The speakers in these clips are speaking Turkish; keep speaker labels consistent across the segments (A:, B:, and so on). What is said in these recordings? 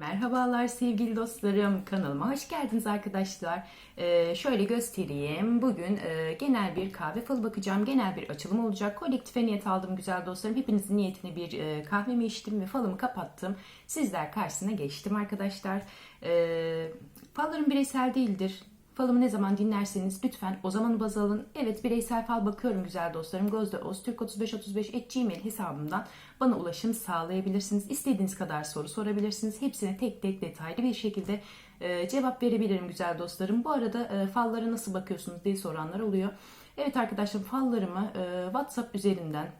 A: Merhabalar sevgili dostlarım, kanalıma hoş geldiniz arkadaşlar. Ee, şöyle göstereyim. Bugün e, genel bir kahve falı bakacağım. Genel bir açılım olacak. Kolektife niyet aldım güzel dostlarım. Hepinizin niyetine bir e, kahvemi içtim ve falımı kapattım. Sizler karşısına geçtim arkadaşlar. Ee, fallarım bireysel değildir. Falımı ne zaman dinlerseniz lütfen o zamanı baz alın. Evet bireysel fal bakıyorum güzel dostlarım. Gözde Oz Türk 3535 et gmail hesabımdan bana ulaşım sağlayabilirsiniz. İstediğiniz kadar soru sorabilirsiniz. Hepsine tek tek detaylı bir şekilde e, cevap verebilirim güzel dostlarım. Bu arada e, fallara nasıl bakıyorsunuz diye soranlar oluyor. Evet arkadaşlar fallarımı e, WhatsApp üzerinden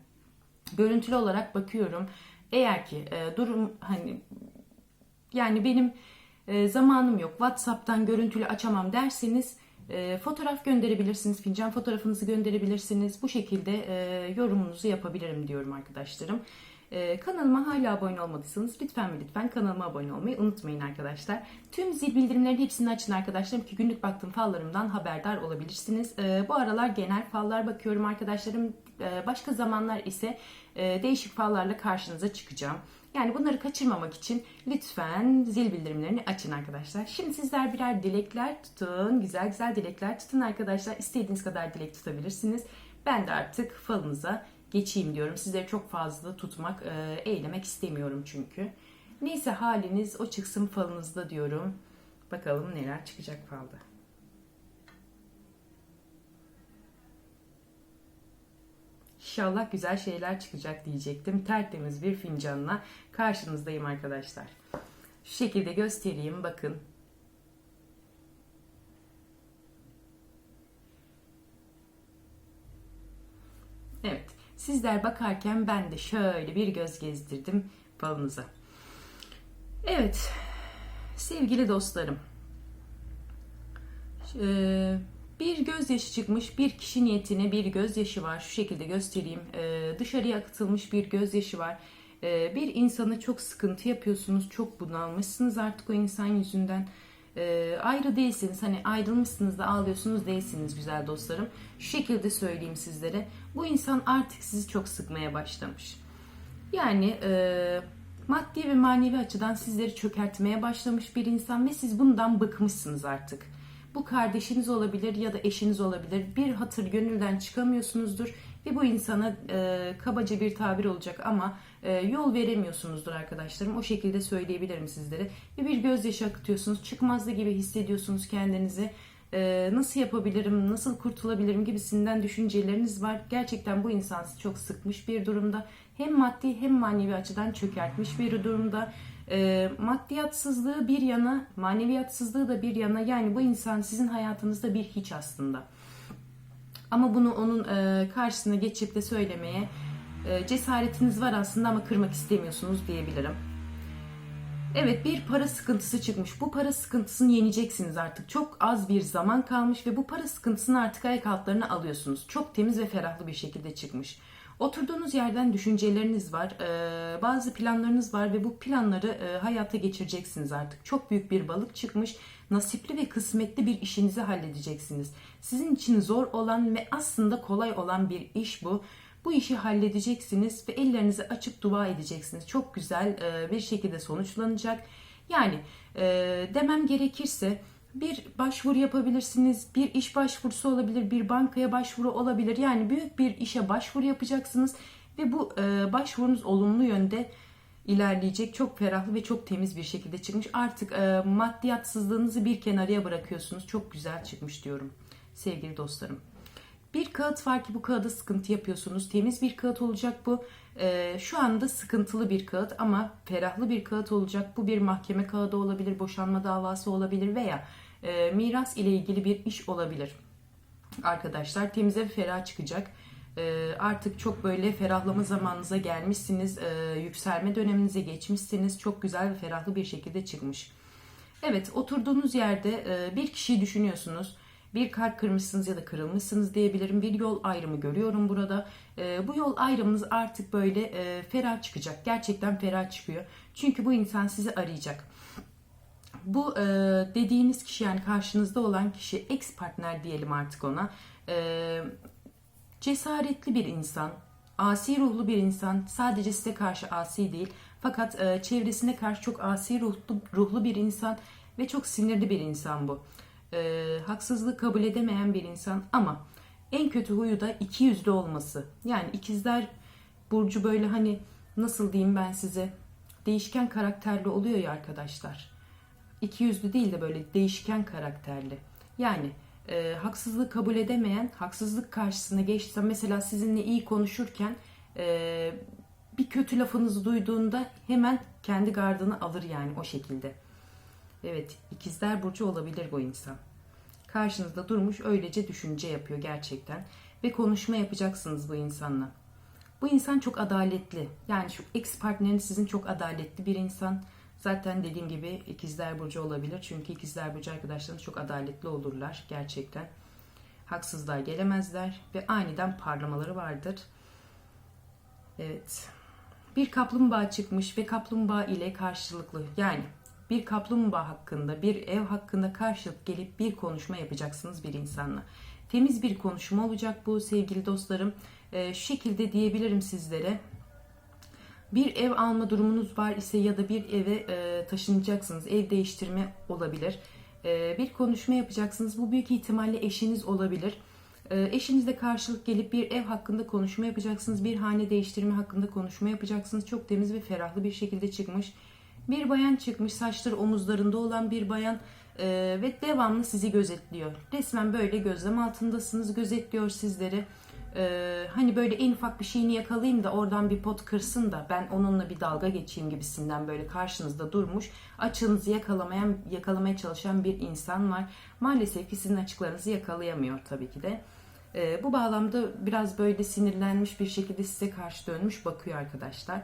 A: görüntülü olarak bakıyorum. Eğer ki e, durum hani yani benim e, zamanım yok WhatsApp'tan görüntülü açamam derseniz e, fotoğraf gönderebilirsiniz. Fincan fotoğrafınızı gönderebilirsiniz. Bu şekilde e, yorumunuzu yapabilirim diyorum arkadaşlarım. E, kanalıma hala abone olmadıysanız lütfen ve lütfen kanalıma abone olmayı unutmayın arkadaşlar. Tüm zil bildirimlerin hepsini açın arkadaşlarım ki günlük baktığım fallarımdan haberdar olabilirsiniz. E, bu aralar genel fallar bakıyorum arkadaşlarım. E, başka zamanlar ise e, değişik fallarla karşınıza çıkacağım. Yani bunları kaçırmamak için lütfen zil bildirimlerini açın arkadaşlar. Şimdi sizler birer dilekler tutun. Güzel güzel dilekler tutun arkadaşlar. İstediğiniz kadar dilek tutabilirsiniz. Ben de artık falınıza geçeyim diyorum. Sizleri çok fazla tutmak, e, eylemek istemiyorum çünkü. Neyse haliniz o çıksın falınızda diyorum. Bakalım neler çıkacak falda. İnşallah güzel şeyler çıkacak diyecektim. Tertemiz bir fincanla karşınızdayım arkadaşlar. Şu şekilde göstereyim bakın. Evet. Sizler bakarken ben de şöyle bir göz gezdirdim falınıza. Evet. Sevgili dostlarım. Ee, bir gözyaşı çıkmış bir kişi niyetine bir gözyaşı var. Şu şekilde göstereyim. Ee, dışarıya akıtılmış bir gözyaşı var. Ee, bir insana çok sıkıntı yapıyorsunuz. Çok bunalmışsınız artık o insan yüzünden. Ee, ayrı değilsiniz. Hani ayrılmışsınız da ağlıyorsunuz değilsiniz güzel dostlarım. Şu şekilde söyleyeyim sizlere. Bu insan artık sizi çok sıkmaya başlamış. Yani e, maddi ve manevi açıdan sizleri çökertmeye başlamış bir insan ve siz bundan bıkmışsınız artık. Bu kardeşiniz olabilir ya da eşiniz olabilir. Bir hatır gönülden çıkamıyorsunuzdur ve bu insana e, kabaca bir tabir olacak ama e, yol veremiyorsunuzdur arkadaşlarım. O şekilde söyleyebilirim sizlere. Ve bir gözyaşı akıtıyorsunuz. Çıkmazdı gibi hissediyorsunuz kendinizi. E, nasıl yapabilirim, nasıl kurtulabilirim gibisinden düşünceleriniz var. Gerçekten bu insan çok sıkmış bir durumda. Hem maddi hem manevi açıdan çökertmiş bir durumda. E, maddiyatsızlığı bir yana, maneviyatsızlığı da bir yana. Yani bu insan sizin hayatınızda bir hiç aslında. Ama bunu onun e, karşısına geçip de söylemeye e, cesaretiniz var aslında ama kırmak istemiyorsunuz diyebilirim. Evet bir para sıkıntısı çıkmış. Bu para sıkıntısını yeneceksiniz artık. Çok az bir zaman kalmış ve bu para sıkıntısını artık ayak altlarına alıyorsunuz. Çok temiz ve ferahlı bir şekilde çıkmış. Oturduğunuz yerden düşünceleriniz var, bazı planlarınız var ve bu planları hayata geçireceksiniz artık. Çok büyük bir balık çıkmış, nasipli ve kısmetli bir işinizi halledeceksiniz. Sizin için zor olan ve aslında kolay olan bir iş bu. Bu işi halledeceksiniz ve ellerinizi açıp dua edeceksiniz. Çok güzel bir şekilde sonuçlanacak. Yani demem gerekirse bir başvuru yapabilirsiniz, bir iş başvurusu olabilir, bir bankaya başvuru olabilir. Yani büyük bir işe başvuru yapacaksınız ve bu e, başvurunuz olumlu yönde ilerleyecek. Çok ferahlı ve çok temiz bir şekilde çıkmış. Artık e, maddiyatsızlığınızı bir kenarıya bırakıyorsunuz. Çok güzel çıkmış diyorum sevgili dostlarım. Bir kağıt var ki bu kağıda sıkıntı yapıyorsunuz. Temiz bir kağıt olacak bu. Ee, şu anda sıkıntılı bir kağıt ama ferahlı bir kağıt olacak. Bu bir mahkeme kağıdı olabilir, boşanma davası olabilir veya e, miras ile ilgili bir iş olabilir. Arkadaşlar temize ve ferah çıkacak. Ee, artık çok böyle ferahlama zamanınıza gelmişsiniz. Ee, yükselme döneminize geçmişsiniz. Çok güzel ve ferahlı bir şekilde çıkmış. Evet oturduğunuz yerde e, bir kişiyi düşünüyorsunuz bir kalp kırmışsınız ya da kırılmışsınız diyebilirim. Bir yol ayrımı görüyorum burada. E, bu yol ayrımınız artık böyle e, ferah çıkacak. Gerçekten ferah çıkıyor. Çünkü bu insan sizi arayacak. Bu e, dediğiniz kişi yani karşınızda olan kişi ex partner diyelim artık ona. E, cesaretli bir insan, asi ruhlu bir insan. Sadece size karşı asi değil. Fakat e, çevresine karşı çok asi ruhlu, ruhlu bir insan ve çok sinirli bir insan bu. E, haksızlığı kabul edemeyen bir insan ama en kötü huyu da iki yüzlü olması. Yani ikizler burcu böyle hani nasıl diyeyim ben size değişken karakterli oluyor ya arkadaşlar. İki yüzlü değil de böyle değişken karakterli. Yani e, haksızlığı kabul edemeyen, haksızlık karşısına geçti. Mesela sizinle iyi konuşurken e, bir kötü lafınızı duyduğunda hemen kendi gardını alır yani o şekilde. Evet, ikizler burcu olabilir bu insan. Karşınızda durmuş öylece düşünce yapıyor gerçekten ve konuşma yapacaksınız bu insanla. Bu insan çok adaletli. Yani şu ex partneriniz sizin çok adaletli bir insan. Zaten dediğim gibi ikizler burcu olabilir. Çünkü ikizler burcu arkadaşlarınız çok adaletli olurlar gerçekten. Haksızlığa gelemezler ve aniden parlamaları vardır. Evet. Bir kaplumbağa çıkmış ve kaplumbağa ile karşılıklı yani bir kaplumbağa hakkında, bir ev hakkında karşılık gelip bir konuşma yapacaksınız bir insanla. Temiz bir konuşma olacak bu sevgili dostlarım. Ee, şu şekilde diyebilirim sizlere. Bir ev alma durumunuz var ise ya da bir eve e, taşınacaksınız. Ev değiştirme olabilir. E, bir konuşma yapacaksınız. Bu büyük ihtimalle eşiniz olabilir. E, eşinizle karşılık gelip bir ev hakkında konuşma yapacaksınız. Bir hane değiştirme hakkında konuşma yapacaksınız. Çok temiz ve ferahlı bir şekilde çıkmış. Bir bayan çıkmış. Saçları omuzlarında olan bir bayan e, ve devamlı sizi gözetliyor. Resmen böyle gözlem altındasınız. Gözetliyor sizleri. Ee, hani böyle en ufak bir şeyini yakalayayım da oradan bir pot kırsın da ben onunla bir dalga geçeyim gibisinden böyle karşınızda durmuş açığınızı yakalamayan yakalamaya çalışan bir insan var. Maalesef ki sizin açıklarınızı yakalayamıyor tabii ki de. Ee, bu bağlamda biraz böyle sinirlenmiş bir şekilde size karşı dönmüş bakıyor arkadaşlar.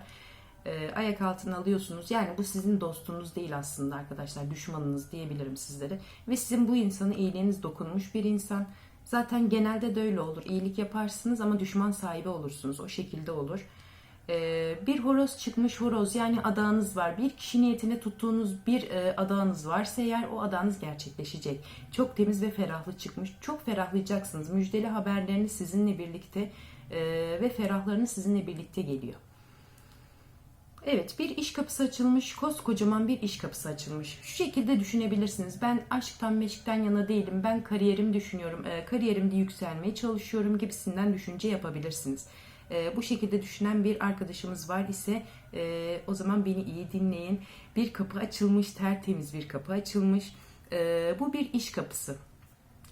A: Ee, ayak altına alıyorsunuz. Yani bu sizin dostunuz değil aslında arkadaşlar. Düşmanınız diyebilirim sizlere. Ve sizin bu insanı iyiliğiniz dokunmuş bir insan. Zaten genelde de öyle olur. İyilik yaparsınız ama düşman sahibi olursunuz. O şekilde olur. Ee, bir horoz çıkmış horoz yani adağınız var. Bir kişi niyetine tuttuğunuz bir e, adağınız varsa eğer o adağınız gerçekleşecek. Çok temiz ve ferahlı çıkmış. Çok ferahlayacaksınız. Müjdeli haberleriniz sizinle birlikte e, ve ferahlarınız sizinle birlikte geliyor. Evet bir iş kapısı açılmış, koskocaman bir iş kapısı açılmış. Şu şekilde düşünebilirsiniz. Ben aşktan meşkten yana değilim. Ben kariyerim düşünüyorum. E, kariyerimde yükselmeye çalışıyorum gibisinden düşünce yapabilirsiniz. E, bu şekilde düşünen bir arkadaşımız var ise e, o zaman beni iyi dinleyin. Bir kapı açılmış, tertemiz bir kapı açılmış. E, bu bir iş kapısı.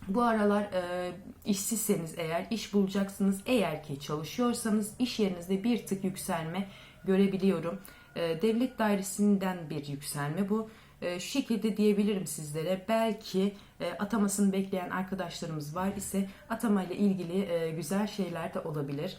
A: Bu aralar e, işsizseniz eğer iş bulacaksınız. Eğer ki çalışıyorsanız iş yerinizde bir tık yükselme görebiliyorum. E, devlet dairesinden bir yükselme bu. E, şu şekilde diyebilirim sizlere. Belki e, atamasını bekleyen arkadaşlarımız var ise atamayla ilgili e, güzel şeyler de olabilir.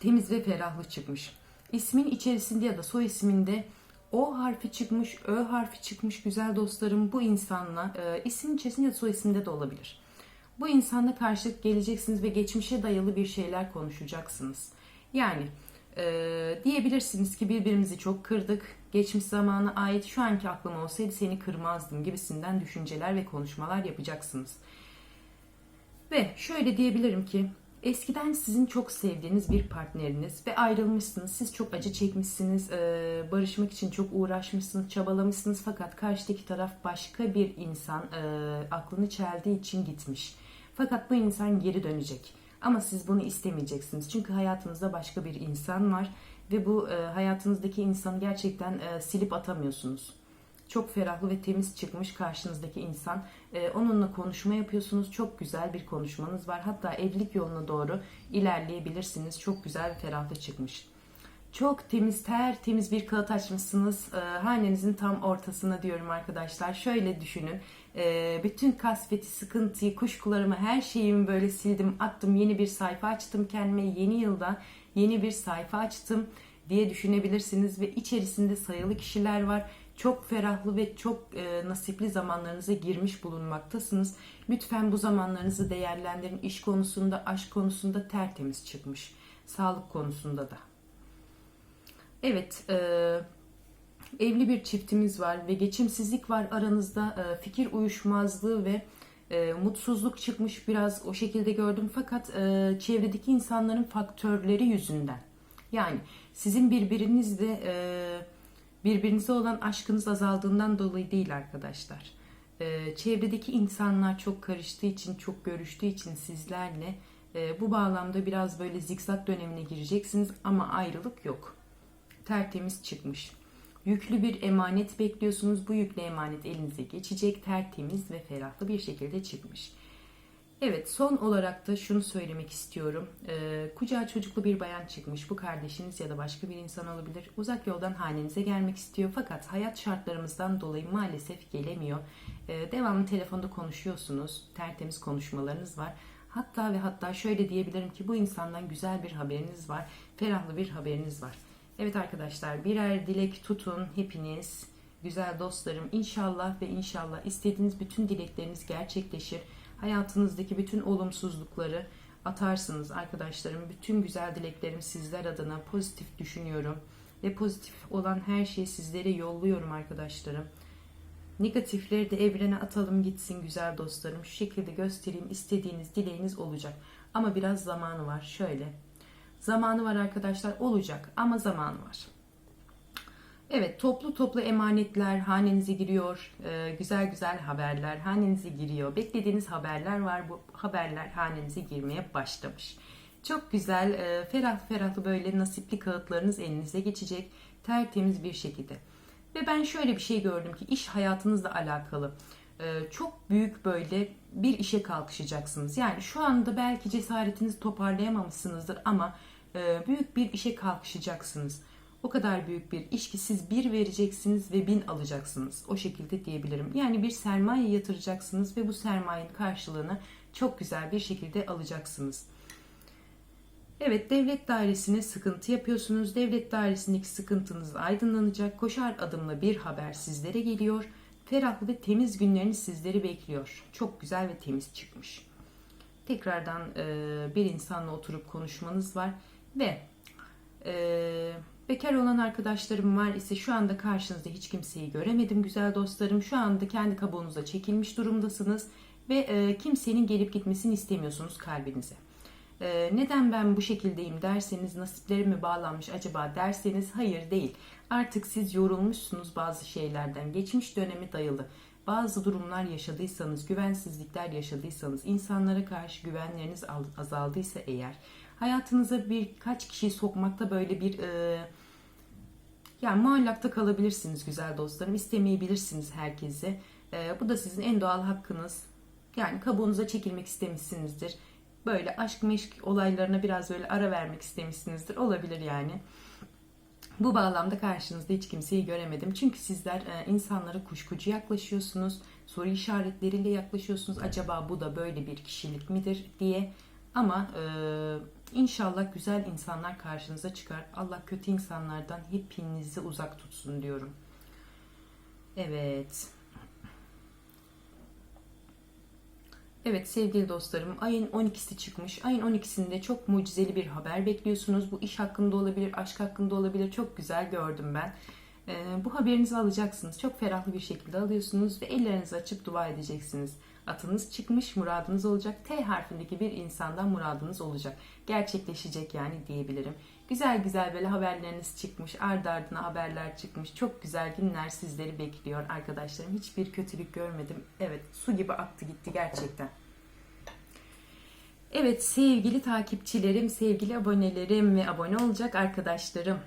A: Temiz ve ferahlı çıkmış. İsmin içerisinde ya da soy isminde o harfi çıkmış, Ö harfi çıkmış güzel dostlarım bu insanla e, isim içerisinde soy isimde de olabilir. Bu insanla karşılık geleceksiniz ve geçmişe dayalı bir şeyler konuşacaksınız. Yani ee, diyebilirsiniz ki birbirimizi çok kırdık. Geçmiş zamana ait şu anki aklım olsaydı seni kırmazdım gibisinden düşünceler ve konuşmalar yapacaksınız. Ve şöyle diyebilirim ki eskiden sizin çok sevdiğiniz bir partneriniz ve ayrılmışsınız. Siz çok acı çekmişsiniz, e, barışmak için çok uğraşmışsınız, çabalamışsınız fakat karşıdaki taraf başka bir insan e, aklını çeldiği için gitmiş. Fakat bu insan geri dönecek ama siz bunu istemeyeceksiniz. Çünkü hayatınızda başka bir insan var ve bu e, hayatınızdaki insanı gerçekten e, silip atamıyorsunuz. Çok ferahlı ve temiz çıkmış karşınızdaki insan. E, onunla konuşma yapıyorsunuz. Çok güzel bir konuşmanız var. Hatta evlilik yoluna doğru ilerleyebilirsiniz. Çok güzel ve ferahlı çıkmış. Çok temiz, tertemiz bir kağıt açmışsınız. E, hanenizin tam ortasına diyorum arkadaşlar. Şöyle düşünün. E, bütün kasveti, sıkıntıyı, kuşkularımı, her şeyimi böyle sildim, attım. Yeni bir sayfa açtım kendime. Yeni yılda yeni bir sayfa açtım diye düşünebilirsiniz. Ve içerisinde sayılı kişiler var. Çok ferahlı ve çok e, nasipli zamanlarınıza girmiş bulunmaktasınız. Lütfen bu zamanlarınızı değerlendirin. İş konusunda, aşk konusunda tertemiz çıkmış. Sağlık konusunda da. Evet, e, evli bir çiftimiz var ve geçimsizlik var aranızda. E, fikir uyuşmazlığı ve e, mutsuzluk çıkmış biraz o şekilde gördüm. Fakat e, çevredeki insanların faktörleri yüzünden Yani sizin birbirinizle e, birbirinize olan aşkınız azaldığından dolayı değil arkadaşlar. E, çevredeki insanlar çok karıştığı için, çok görüştüğü için sizlerle e, bu bağlamda biraz böyle zikzak dönemine gireceksiniz ama ayrılık yok. Tertemiz çıkmış. Yüklü bir emanet bekliyorsunuz. Bu yüklü emanet elinize geçecek. Tertemiz ve ferahlı bir şekilde çıkmış. Evet son olarak da şunu söylemek istiyorum. Ee, kucağa çocuklu bir bayan çıkmış. Bu kardeşiniz ya da başka bir insan olabilir. Uzak yoldan hanenize gelmek istiyor. Fakat hayat şartlarımızdan dolayı maalesef gelemiyor. Ee, devamlı telefonda konuşuyorsunuz. Tertemiz konuşmalarınız var. Hatta ve hatta şöyle diyebilirim ki bu insandan güzel bir haberiniz var. Ferahlı bir haberiniz var. Evet arkadaşlar birer dilek tutun hepiniz. Güzel dostlarım inşallah ve inşallah istediğiniz bütün dilekleriniz gerçekleşir. Hayatınızdaki bütün olumsuzlukları atarsınız arkadaşlarım. Bütün güzel dileklerim sizler adına pozitif düşünüyorum. Ve pozitif olan her şeyi sizlere yolluyorum arkadaşlarım. Negatifleri de evrene atalım gitsin güzel dostlarım. Şu şekilde göstereyim istediğiniz dileğiniz olacak. Ama biraz zamanı var. Şöyle. Zamanı var arkadaşlar olacak ama zamanı var. Evet toplu toplu emanetler hanenize giriyor. Ee, güzel güzel haberler hanenize giriyor. Beklediğiniz haberler var. Bu haberler hanenize girmeye başlamış. Çok güzel e, ferah ferahlı böyle nasipli kağıtlarınız elinize geçecek. Tertemiz bir şekilde. Ve ben şöyle bir şey gördüm ki iş hayatınızla alakalı. Ee, çok büyük böyle bir işe kalkışacaksınız. Yani şu anda belki cesaretinizi toparlayamamışsınızdır ama e, büyük bir işe kalkışacaksınız. O kadar büyük bir iş ki siz bir vereceksiniz ve bin alacaksınız. O şekilde diyebilirim. Yani bir sermaye yatıracaksınız ve bu sermayenin karşılığını çok güzel bir şekilde alacaksınız. Evet devlet dairesine sıkıntı yapıyorsunuz. Devlet dairesindeki sıkıntınız aydınlanacak. Koşar adımla bir haber sizlere geliyor. Ferahlı ve temiz günleriniz sizleri bekliyor. Çok güzel ve temiz çıkmış. Tekrardan e, bir insanla oturup konuşmanız var ve e, bekar olan arkadaşlarım var ise şu anda karşınızda hiç kimseyi göremedim güzel dostlarım. Şu anda kendi kabuğunuza çekilmiş durumdasınız ve e, kimsenin gelip gitmesini istemiyorsunuz kalbinize. E, neden ben bu şekildeyim derseniz nasiplerim mi bağlanmış acaba derseniz hayır değil. Artık siz yorulmuşsunuz bazı şeylerden. Geçmiş dönemi dayalı. Bazı durumlar yaşadıysanız, güvensizlikler yaşadıysanız, insanlara karşı güvenleriniz azaldıysa eğer, hayatınıza birkaç kişiyi sokmakta böyle bir e, yani muallakta kalabilirsiniz güzel dostlarım. İstemeyebilirsiniz herkesi. E, bu da sizin en doğal hakkınız. Yani kabuğunuza çekilmek istemişsinizdir. Böyle aşk meşk olaylarına biraz böyle ara vermek istemişsinizdir. Olabilir yani. Bu bağlamda karşınızda hiç kimseyi göremedim. Çünkü sizler e, insanlara kuşkucu yaklaşıyorsunuz. Soru işaretleriyle yaklaşıyorsunuz. Acaba bu da böyle bir kişilik midir diye. Ama e, inşallah güzel insanlar karşınıza çıkar. Allah kötü insanlardan hepinizi uzak tutsun diyorum. Evet. Evet sevgili dostlarım ayın 12'si çıkmış. Ayın 12'sinde çok mucizeli bir haber bekliyorsunuz. Bu iş hakkında olabilir, aşk hakkında olabilir. Çok güzel gördüm ben. Ee, bu haberinizi alacaksınız. Çok ferahlı bir şekilde alıyorsunuz ve ellerinizi açıp dua edeceksiniz. Atınız çıkmış, muradınız olacak. T harfindeki bir insandan muradınız olacak. Gerçekleşecek yani diyebilirim. Güzel güzel böyle haberleriniz çıkmış. Ardı ardına haberler çıkmış. Çok güzel günler sizleri bekliyor arkadaşlarım. Hiçbir kötülük görmedim. Evet su gibi aktı gitti gerçekten. Evet sevgili takipçilerim, sevgili abonelerim ve abone olacak arkadaşlarım.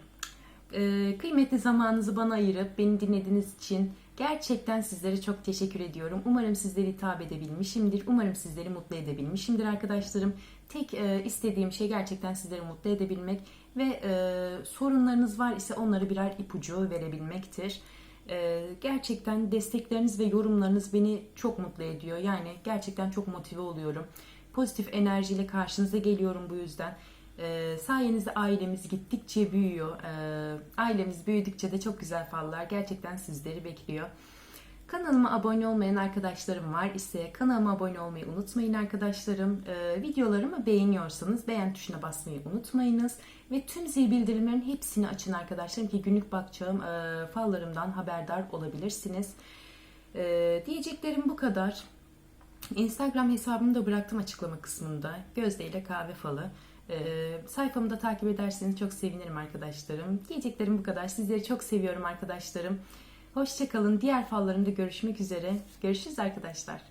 A: Ee, kıymetli zamanınızı bana ayırıp beni dinlediğiniz için gerçekten sizlere çok teşekkür ediyorum. Umarım sizleri hitap edebilmişimdir. Umarım sizleri mutlu edebilmişimdir arkadaşlarım. Tek e, istediğim şey gerçekten sizleri mutlu edebilmek ve e, sorunlarınız var ise onları birer ipucu verebilmektir. E, gerçekten destekleriniz ve yorumlarınız beni çok mutlu ediyor. Yani gerçekten çok motive oluyorum. Pozitif enerjiyle karşınıza geliyorum bu yüzden. E, sayenizde ailemiz gittikçe büyüyor. E, ailemiz büyüdükçe de çok güzel fallar gerçekten sizleri bekliyor. Kanalıma abone olmayan arkadaşlarım var ise kanalıma abone olmayı unutmayın arkadaşlarım. Ee, videolarımı beğeniyorsanız beğen tuşuna basmayı unutmayınız. Ve tüm zil bildirimlerin hepsini açın arkadaşlarım ki günlük bakacağım e, fallarımdan haberdar olabilirsiniz. E, diyeceklerim bu kadar. Instagram hesabımı da bıraktım açıklama kısmında. Gözde ile kahve falı. Ee, sayfamı da takip ederseniz çok sevinirim arkadaşlarım. Diyeceklerim bu kadar. Sizleri çok seviyorum arkadaşlarım. Hoşçakalın. Diğer fallarımda görüşmek üzere. Görüşürüz arkadaşlar.